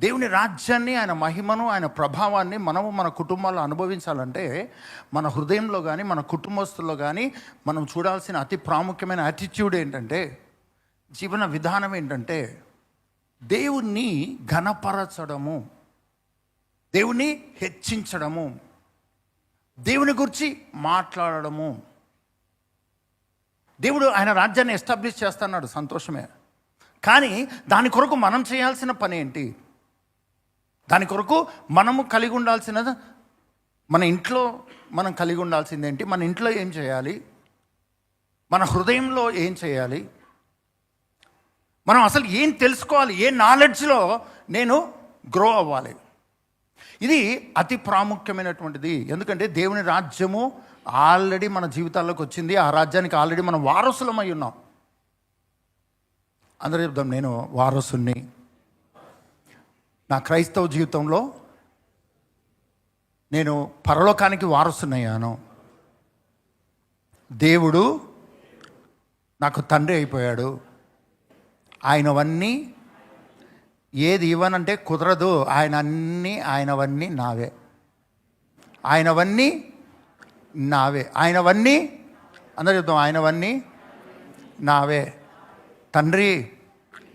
దేవుని రాజ్యాన్ని ఆయన మహిమను ఆయన ప్రభావాన్ని మనము మన కుటుంబాల్లో అనుభవించాలంటే మన హృదయంలో కానీ మన కుటుంబస్తుల్లో కానీ మనం చూడాల్సిన అతి ప్రాముఖ్యమైన యాటిట్యూడ్ ఏంటంటే జీవన విధానం ఏంటంటే దేవుణ్ణి ఘనపరచడము దేవుణ్ణి హెచ్చించడము దేవుని గురించి మాట్లాడడము. దేవుడు ఆయన రాజ్యాన్ని ఎస్టాబ్లిష్ చేస్తున్నాడు సంతోషమే. కానీ దాని కొరకు మనం చేయాల్సిన పని ఏంటి? దాని కొరకు మనము కలిగి ఉండాల్సిన మన ఇంట్లో మనం కలిగి ఉండాల్సింది ఏంటి? మన ఇంట్లో ఏం చేయాలి? మన హృదయంలో ఏం చేయాలి? మనం అసలు ఏం తెలుసుకోవాలి? ఏ నాలెడ్జ్లో నేను గ్రో అవ్వాలి? ఇది అతి ప్రాముఖ్యమైనటువంటిది. ఎందుకంటే దేవుని రాజ్యము ఆల్రెడీ మన జీవితాల్లోకి వచ్చింది. ఆ రాజ్యానికి ఆల్రెడీ మనం వారసులమై ఉన్నాం. అందరూ చెప్దాం నేను వారసుని నా క్రైస్తవ జీవితంలో నేను పరలోకానికి వారసునయ్యాను. దేవుడు నాకు తండ్రి అయిపోయాడు. ఆయనవన్నీ ఏది ఇవ్వనంటే కుదరదు. ఆయన అన్నీ ఆయనవన్నీ నావే. ఆయనవన్నీ నావే. ఆయనవన్నీ అందరు చెప్తాం ఆయనవన్నీ నావే. తండ్రి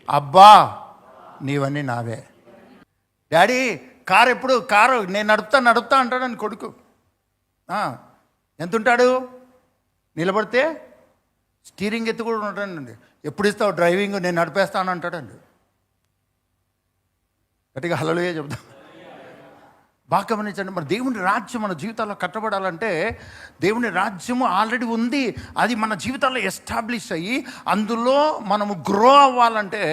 అబ్బా నీవన్నీ నావే. డాడీ కారు ఎప్పుడు కారు నేను నడుపుతా నడుపుతా అంటాడు అని కొడుకు. ఎంత ఉంటాడు నిలబడితే స్టీరింగ్ ఎత్తు కూడా ఉంటాడండి. ఎప్పుడు ఇస్తావు డ్రైవింగ్ నేను నడిపేస్తాను అంటాడండి. గట్టిగా హలలుయే చెప్తాం. బాగా గమనించండి మరి దేవుని రాజ్యం మన జీవితాల్లో కట్టబడాలంటే దేవుని రాజ్యము ఆల్రెడీ ఉంది. అది మన జీవితాల్లో ఎస్టాబ్లిష్ అయ్యి అందులో మనము గ్రో అవ్వాలంటే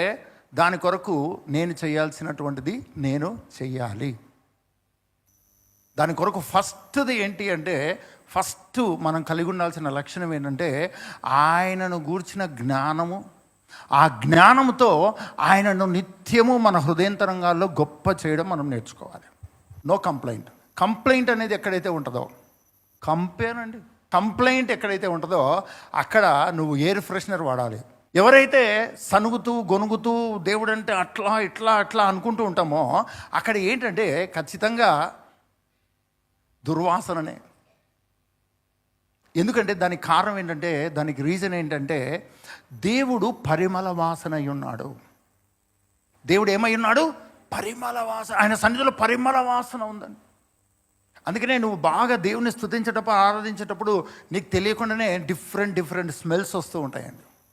దాని కొరకు నేను చేయాల్సినటువంటిది నేను చెయ్యాలి. దాని కొరకు ఫస్ట్ది ఏంటి అంటే ఫస్ట్ మనం కలిగి ఉండాల్సిన లక్షణం ఏంటంటే ఆయనను గూర్చిన జ్ఞానము ఆ జ్ఞానముతో ఆయనను నిత్యము మన హృదయంతరంగాల్లో గొప్ప చేయడం మనం నేర్చుకోవాలి. No complaint. కంప్లైంట్ అనేది ఎక్కడైతే ఉంటుందో కంపేర్ అండి. కంప్లైంట్ ఎక్కడైతే ఉంటుందో అక్కడ నువ్వు ఎయిర్ ఫ్రెషనర్ వాడాలి. ఎవరైతే సనుగుతూ గొనుగుతూ దేవుడు అంటే అట్లా ఇట్లా అట్లా అనుకుంటూ ఉంటామో అక్కడ ఏంటంటే ఖచ్చితంగా దుర్వాసననే. ఎందుకంటే దానికి కారణం ఏంటంటే దానికి రీజన్ ఏంటంటే దేవుడు పరిమళ వాసన అయి ఉన్నాడు. దేవుడు ఏమై ఉన్నాడు? పరిమళ వాసన ఆయన సన్నిధిలో పరిమళ వాసన ఉందండి అందుకనే నువ్వు బాగా దేవుని స్థుతించేటప్పుడు ఆరాధించేటప్పుడు నీకు తెలియకుండానే డిఫరెంట్ డిఫరెంట్ స్మెల్స్ వస్తూ ఉంటాయండి.